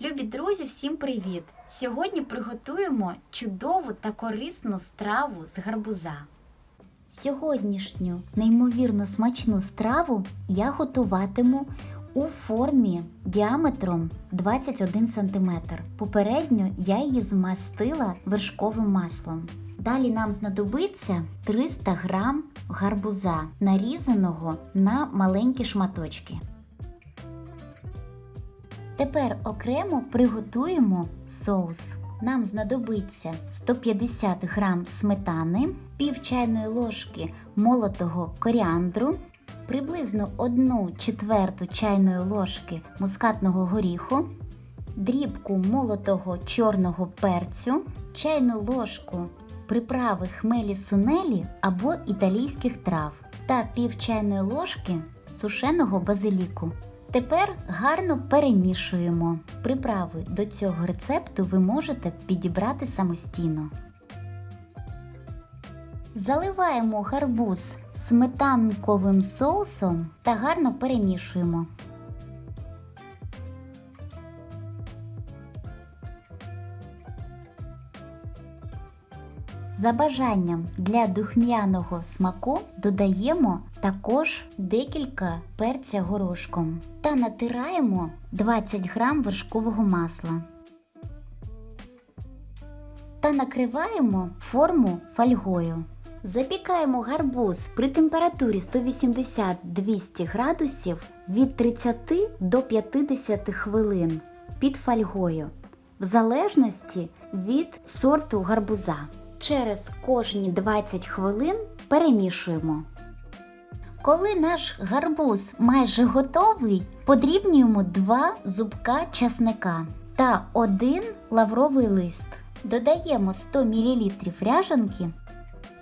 Любі друзі, всім привіт! Сьогодні приготуємо чудову та корисну страву з гарбуза. Сьогоднішню неймовірно смачну страву я готуватиму у формі діаметром 21 см. Попередньо я її змастила вершковим маслом. Далі нам знадобиться 300 г гарбуза, нарізаного на маленькі шматочки. Тепер окремо приготуємо соус. Нам знадобиться 150 г сметани, пів чайної ложки молотого коріандру, приблизно 1 четверту чайної ложки мускатного горіху, дрібку молотого чорного перцю, чайну ложку приправи хмелі сунелі або італійських трав та пів чайної ложки сушеного базиліку. Тепер гарно перемішуємо. Приправи до цього рецепту ви можете підібрати самостійно. Заливаємо гарбуз сметанковим соусом та гарно перемішуємо. За бажанням для духмяного смаку додаємо також декілька перця горошком та натираємо 20 г вершкового масла. Та накриваємо форму фольгою. Запікаємо гарбуз при температурі 180-200 градусів від 30 до 50 хвилин під фольгою, в залежності від сорту гарбуза. Через кожні 20 хвилин перемішуємо. Коли наш гарбуз майже готовий, подрібнюємо 2 зубка часника та 1 лавровий лист. Додаємо 100 мл ряжанки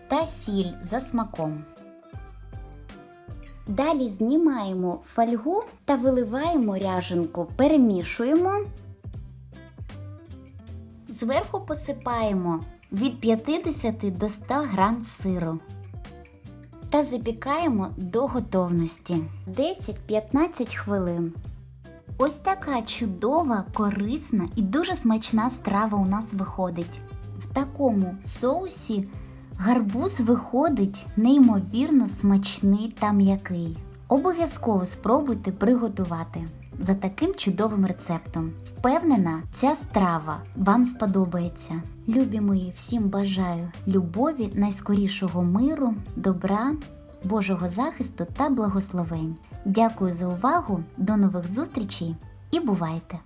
та сіль за смаком. Далі знімаємо фольгу та виливаємо ряжанку, перемішуємо. Зверху посипаємо від 50 до 100 г сиру та запікаємо до готовності 10-15 хвилин. Ось така чудова, корисна і дуже смачна страва у нас виходить. В такому соусі гарбуз виходить неймовірно смачний та м'який. Обов'язково спробуйте приготувати за таким чудовим рецептом. Впевнена, ця страва вам сподобається. Любі мої, всім бажаю любові, найскорішого миру, добра, Божого захисту та благословень. Дякую за увагу, до нових зустрічей і бувайте!